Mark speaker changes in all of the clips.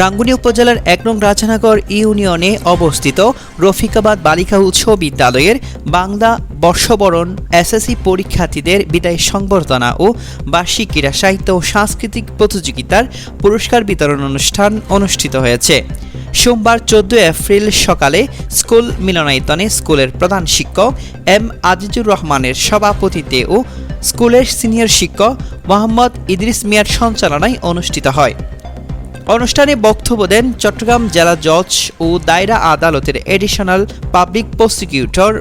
Speaker 1: রাঙ্গুনি উপজেলার এক নং রাজানগর ইউনিয়নে অবস্থিত রফিকাবাদ বালিকা উচ্চ বিদ্যালয়ের বাংলা বর্ষবরণ এসএসসি পরীক্ষার্থীদের বিদায় সংবর্ধনা ও বার্ষিক ক্রীড়া সাহিত্য ও সাংস্কৃতিক প্রতিযোগিতার পুরস্কার বিতরণ অনুষ্ঠান অনুষ্ঠিত হয়েছে। সোমবার চোদ্দ এপ্রিল সকালে স্কুল মিলনায়তনে স্কুলের প্রধান শিক্ষক এম আজিজুর রহমানের সভাপতিত্বে ও স্কুলের সিনিয়র শিক্ষক মোহাম্মদ ইদ্রিস মিয়ার সঞ্চালনায় অনুষ্ঠিত হয়। অনুষ্ঠানে বক্তব্য দেন চট্টগ্রাম জেলা জজ ও দায়রা আদালতের এডিশনাল পাবলিক প্রসিকিউটর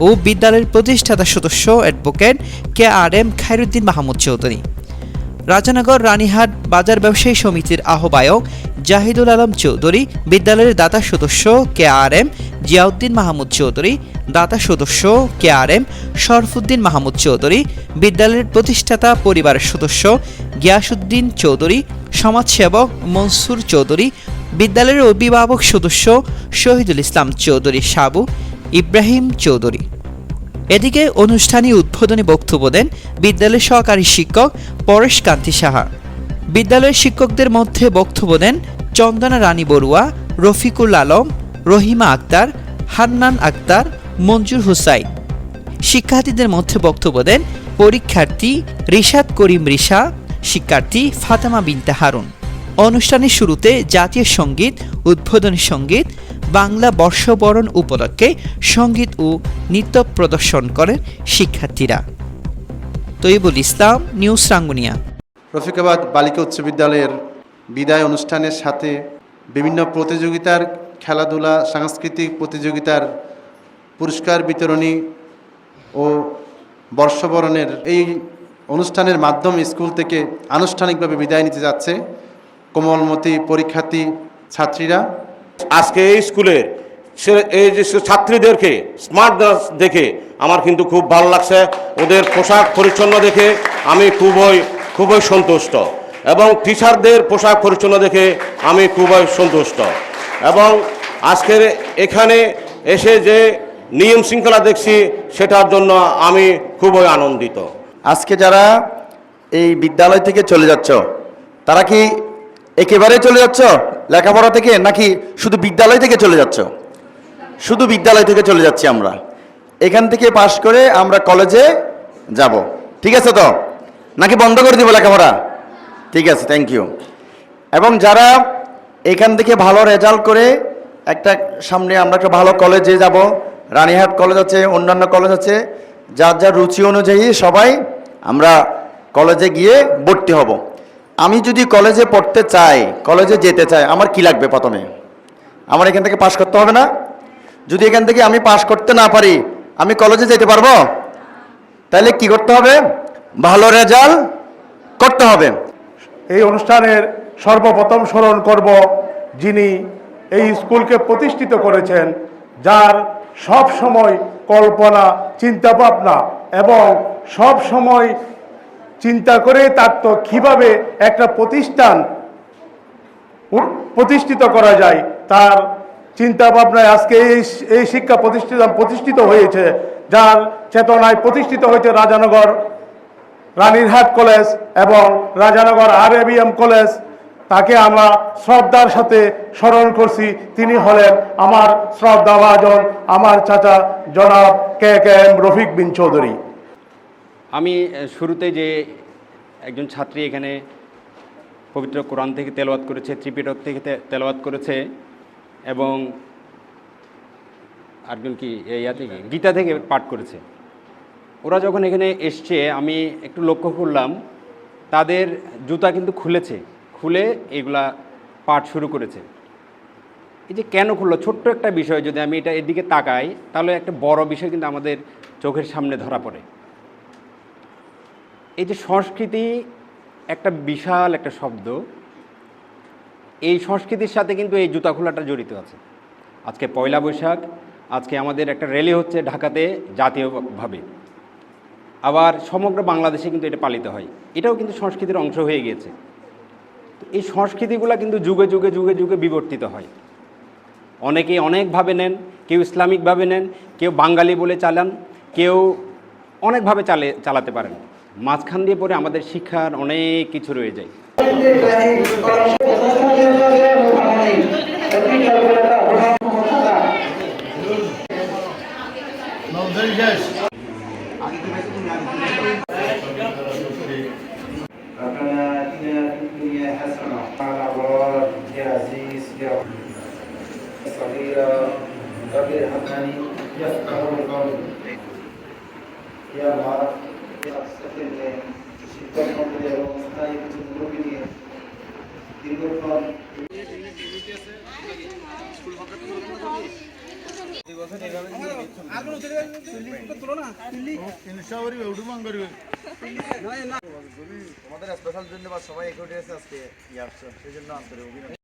Speaker 1: ও বিদ্যালয়ের প্রতিষ্ঠাতা সদস্য advocate K R M Khairuddin Mahmud Chowdhury. Rajanagar Ranihat বাজার ব্যবসায়ী সমিতির আহ্বায়ক জাহিদুল আলম চৌধুরী, বিদ্যালয়ের দাতা সদস্য K R M Ziauddin Mahmud Chowdhury, দাতা সদস্য K R M Sharfuddin Mahmud Chowdhury, বিদ্যালয়ের প্রতিষ্ঠাতা পরিবারের সদস্য গিয়াসুদ্দিন চৌধুরী, সমাজসেবক মনসুর চৌধুরী, বিদ্যালয়ের অভিভাবক সদস্য শহীদুল ইসলাম চৌধুরী, সাবু ইব্রাহিম চৌধুরী। এদিকে অনুষ্ঠানে উদ্বোধনী বক্তব্য দেন বিদ্যালয়ের সহকারী শিক্ষক পরেশ কান্তি সাহা। বিদ্যালয়ের শিক্ষকদের মধ্যে বক্তব্য দেন চন্দনা রানী বড়ুয়া, রফিকুল আলম রহিমা আক্তার, হান্নান আক্তার, মঞ্জুর হুসাইন। শিক্ষার্থীদের মধ্যে বক্তব্য দেন পরীক্ষার্থী রিশাদ করিম রিশা, শিক্ষার্থী ফাতেমা বিনতে হারুন। অনুষ্ঠানের শুরুতে জাতীয় সংগীত, উদ্বোধনী সংগীত, বাংলা বর্ষবরণ উপলক্ষে সংগীত ও নৃত্য প্রদর্শন করেন শিক্ষার্থীরা। তৈবুল ইসলাম, নিউজ রাঙ্গুনিয়া।
Speaker 2: রফিকাবাদ বালিকা উচ্চ বিদ্যালয়ের বিদায় অনুষ্ঠানের সাথে বিভিন্ন প্রতিযোগিতার খেলাধুলা, সাংস্কৃতিক প্রতিযোগিতার পুরস্কার বিতরণী ও বর্ষবরণের এই অনুষ্ঠানের মাধ্যমে স্কুল থেকে আনুষ্ঠানিকভাবে বিদায় নিতে যাচ্ছে কোমলমতি পরীক্ষার্থী ছাত্রীরা।
Speaker 3: আজকে এই স্কুলে সে- এই যে ছাত্রীদেরকে স্মার্ট দেখে আমার কিন্তু খুব ভালো লাগছে। ওদের পোশাক পরিচ্ছন্ন দেখে আমি খুবই খুবই সন্তুষ্ট। এবং টিচারদের পোশাক পরিচ্ছন্ন দেখে আমি খুবই সন্তুষ্ট। এবং আজকের এখানে এসে যে নিয়ম শৃঙ্খলা দেখছি, সেটার জন্য আমি খুবই আনন্দিত।
Speaker 4: আজকে যারা এই বিদ্যালয় থেকে চলে যাচ্ছ, তারা কি একেবারে চলে যাচ্ছ লেখাপড়া থেকে, নাকি শুধু বিদ্যালয় থেকে চলে যাচ্ছ? শুধু বিদ্যালয় থেকে চলে যাচ্ছি আমরা। এখান থেকে পাশ করে আমরা কলেজে যাব। ঠিক আছে তো? নাকি বন্ধ করে দিব লেখাপড়া? ঠিক আছে থ্যাংক ইউ এবং যারা এখান থেকে ভালো রেজাল্ট করে, একটা সামনে আমরা একটা ভালো কলেজে যাব, রানীহাট কলেজ আছে, অন্যান্য কলেজ আছে, যার যার রুচি অনুযায়ী সবাই আমরা কলেজে গিয়ে ভর্তি হব। আমি যদি কলেজে পড়তে চাই কলেজে যেতে চাই, আমার কি লাগবে প্রথমে? আমার এখান থেকে পাশ করতে হবে না? যদি এখান থেকে আমি পাশ করতে না পারি, আমি কলেজে যেতে পারব? তাহলে কি করতে হবে? ভালো রেজাল্ট করতে হবে।
Speaker 5: এই অনুষ্ঠানের সর্বপ্রথম স্মরণ করব যিনি এই স্কুলকে প্রতিষ্ঠিত করেছেন, যার সব সময় কল্পনা, চিন্তা ভাবনা এবং সব সময় চিন্তা করে থাকতো কীভাবে একটা প্রতিষ্ঠান প্রতিষ্ঠিত করা যায়, তার চিন্তা ভাবনায় আজকে এই এই শিক্ষা প্রতিষ্ঠিত প্রতিষ্ঠিত হয়েছে, যার চেতনায় প্রতিষ্ঠিত হয়েছে রাজানগর রানীরহাট কলেজ এবং রাজানগর আর কলেজ, তাকে আমরা শ্রদ্ধার সাথে স্মরণ করছি। তিনি হলেন আমার শ্রদ্ধা শ্রদ্ধাভাজন, আমার চাচা জনাব K K M Rafiq bin Chowdhury.
Speaker 6: আমি শুরুতে যে একজন ছাত্রী এখানে পবিত্র কোরআন থেকে তেলাওয়াত করেছে, ত্রিপিটক থেকে তে- তেলাওয়াত করেছে, এবং আরেকজন কি ইয়া থেকে গীতা থেকে পাঠ করেছে। ওরা যখন এখানে এসছে, আমি একটু লক্ষ্য করলাম, তাদের জুতা কিন্তু খুলেছে। খুলে এগুলা পাঠ শুরু করেছে। এই যে কেন খুললো? ছোট্ট একটা বিষয়, যদি আমি এটা এদিকে তাকাই, তাহলে একটা বড় বিষয় কিন্তু আমাদের চোখের সামনে ধরা পড়ে। এই যে সংস্কৃতি একটা বিশাল একটা শব্দ। এই সংস্কৃতির সাথে কিন্তু এই জুতা খোলাটা জড়িত আছে। আজকে পয়লা বৈশাখ, আজকে আমাদের একটা র্যালি হচ্ছে ঢাকাতে জাতীয়ভাবে। আবার সমগ্র বাংলাদেশে কিন্তু এটা পালিত হয়। এটাও কিন্তু সংস্কৃতির অংশ হয়ে গিয়েছে। তো এই সংস্কৃতিগুলো কিন্তু যুগে যুগে যুগে যুগে বিবর্তিত হয়। অনেকে অনেকভাবে নেন, কেউ ইসলামিকভাবে নেন, কেউ বাঙালি বলে চালান, কেউ অনেকভাবে চালে, চালাতে পারেন। মাঝখান দিয়ে পরে আমাদের শিক্ষার অনেক কিছু রয়ে যায়।
Speaker 7: صغيرا رب ارحمني يفقه القول يا الله استغفر শিক্ষক মন্ত্রী এবং স্থায়ী কিছু মুরব্বী নিয়ে দীর্ঘক্ষণ
Speaker 4: তোমাদের স্পেশাল জন্য বা সবাই একুটে আজকে ইয়ে আসছে সেই জন্য আন্তরিক অভিনন্দন